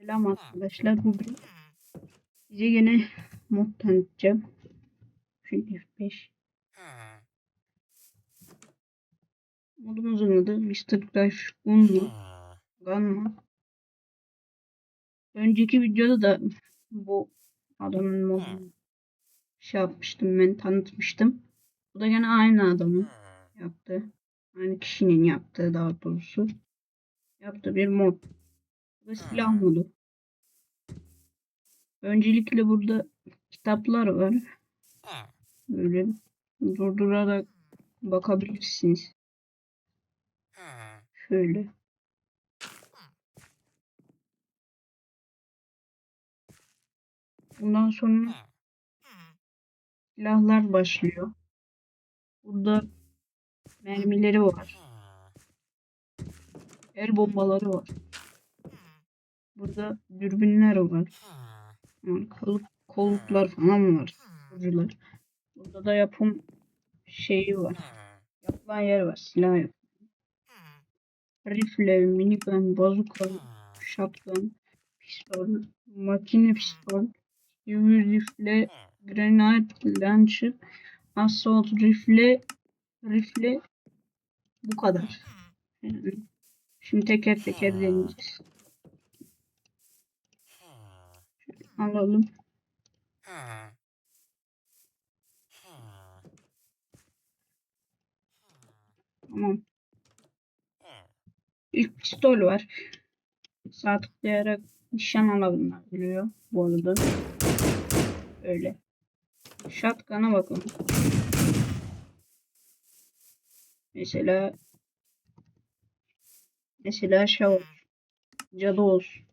Selam arkadaşlar. Bugün size yine mod tanıtacağım. Çünkü F5. Modumuzun adı Mr. Crash Gunmu. Gunmu. Önceki videoda da bu adamın modunu şey yapmıştım ben tanıtmıştım. Bu da gene aynı adamın yaptığı. Aynı kişinin yaptığı daha doğrusu. Yaptığı bir mod. Da silah modu. Öncelikle burada kitaplar var. Böyle durdurarak bakabilirsiniz. Şöyle. Bundan sonra silahlar başlıyor. Burada mermileri var. El bombaları var. Burada dürbünler var. Yani kol, kolluklar falan var. Ucular. Burada da yapım şeyi var. Yapılan yer var. Silah yap. Rifle, minigun, bazuka, shotgun, pistol, makine pistol, UV rifle, grenade launcher, assault rifle, rifle bu kadar. Şimdi teker teker deneyeceğiz. Alalım. Tamam. İlk pistol var. Sağ tıklayarak nişan alabiliyor bu arada. Öyle. Shotgun'a bakalım. Mesela mesela şey olsun. Cadı olsun.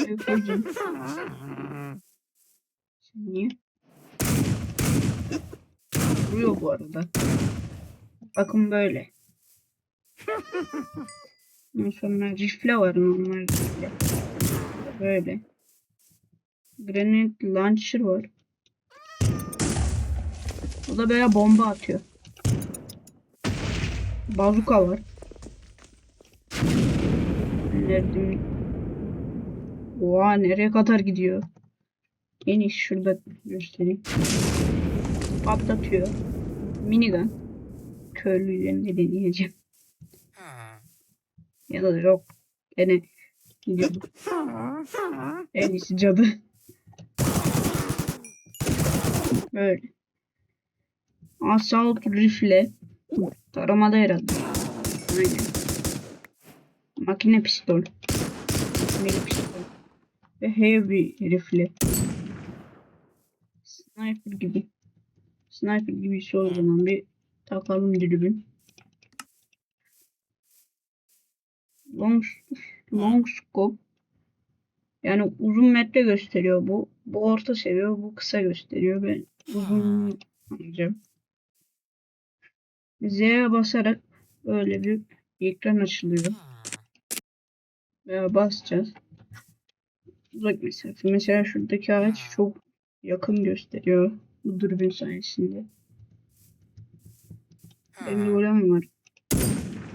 Şöyle koyacağım. Niye? Vuruyor bu arada. Bakın böyle. Sonra rifle var normal rifle. Böyle. Granite launcher var. O da böyle bomba atıyor. Bazuka var. Nerede? Oha nereye kadar gidiyor? Geniş şurada göstereyim. Patlatıyor. Minigun. Köylü üzerinde deneyeceğim. Ya da yok. Gene gidiyordu. En iyisi cadı. Böyle. Assault rifle. Taramada herhalde. Aynen. Makine pistol. Makine pistol. Ve heavy rifle. Sniper gibi. Sniper gibi bir şey o zaman bir takalım dürbün. Long, long scope. Yani uzun metre gösteriyor bu. Bu orta seviye, bu kısa gösteriyor. Ben uzun alacağım. Z'ye basarak böyle bir ekran açılıyor. Veya basacağız. Uzak mesafe. Mesela şuradaki ağaç çok yakın gösteriyor. Bu dürbün sayesinde. Benim de golem var.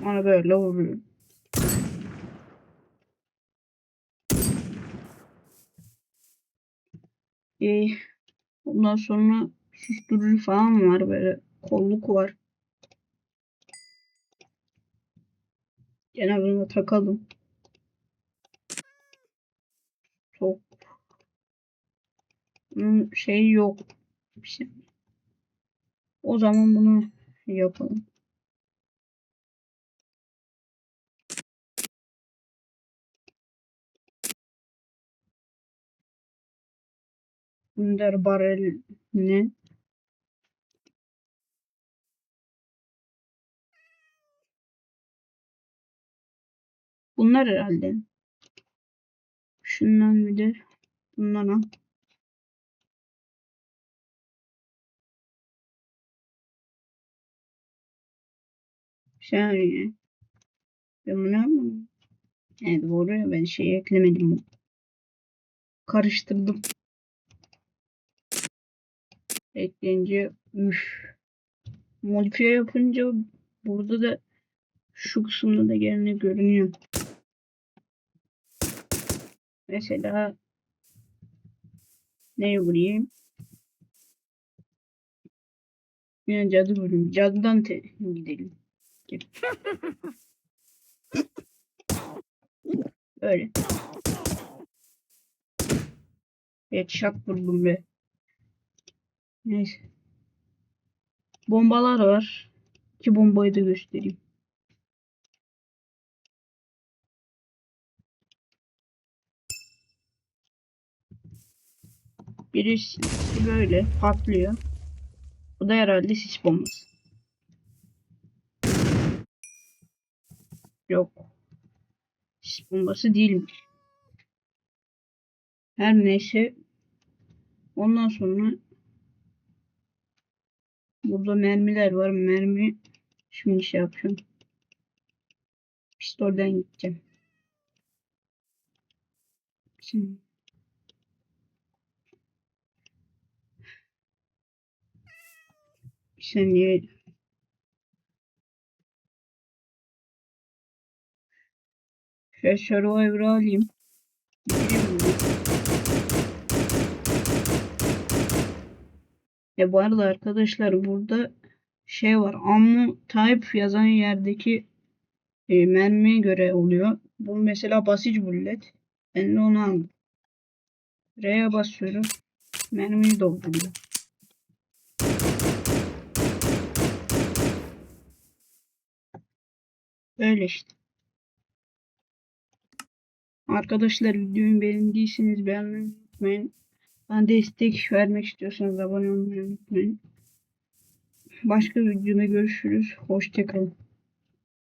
Ona böyle vuruyor. Ee, ondan sonra susturucu falan var böyle kolluk var. Gene bunu takalım. Çok bunun şeyi yok. Bir şey. O zaman bunu yapalım. Bunlar barel ne? Bunlar herhalde. Şundan bir de bundan al. Şey, ben bunu yapmadım. Evet doğru ya ben şey eklemedim. Karıştırdım. Ekleyince üf. modifiye yapınca burada da şu kısımda da gene görünüyor. Mesela ne vurayım? Yine cadı vurayım. Cadıdan gidelim. Gel. Öyle. Headshot vurdum be. Neyse. Bombalar var. İki bombayı da göstereyim. Birisi böyle patlıyor. Bu da herhalde sis bombası. Yok. Sis bombası değilmiş. Her neyse. Ondan sonra burada mermiler var. Mermi şimdi şey yapıyorum. Pistolden gideceğim. Şimdi saniye. Şöyle Survivor'ı alayım. E bu arada arkadaşlar burada şey var. Ammo type yazan yerdeki e, mermiye göre oluyor. Bu mesela basic bullet. Ben de onu aldım. R'ye basıyorum. Mermiyi dolduruyor. Öyle işte. Arkadaşlar videoyu beğendiyseniz beğenmeyi unutmayın. Bana destek vermek istiyorsanız abone olmayı unutmayın. Başka videoda görüşürüz. Hoşçakalın.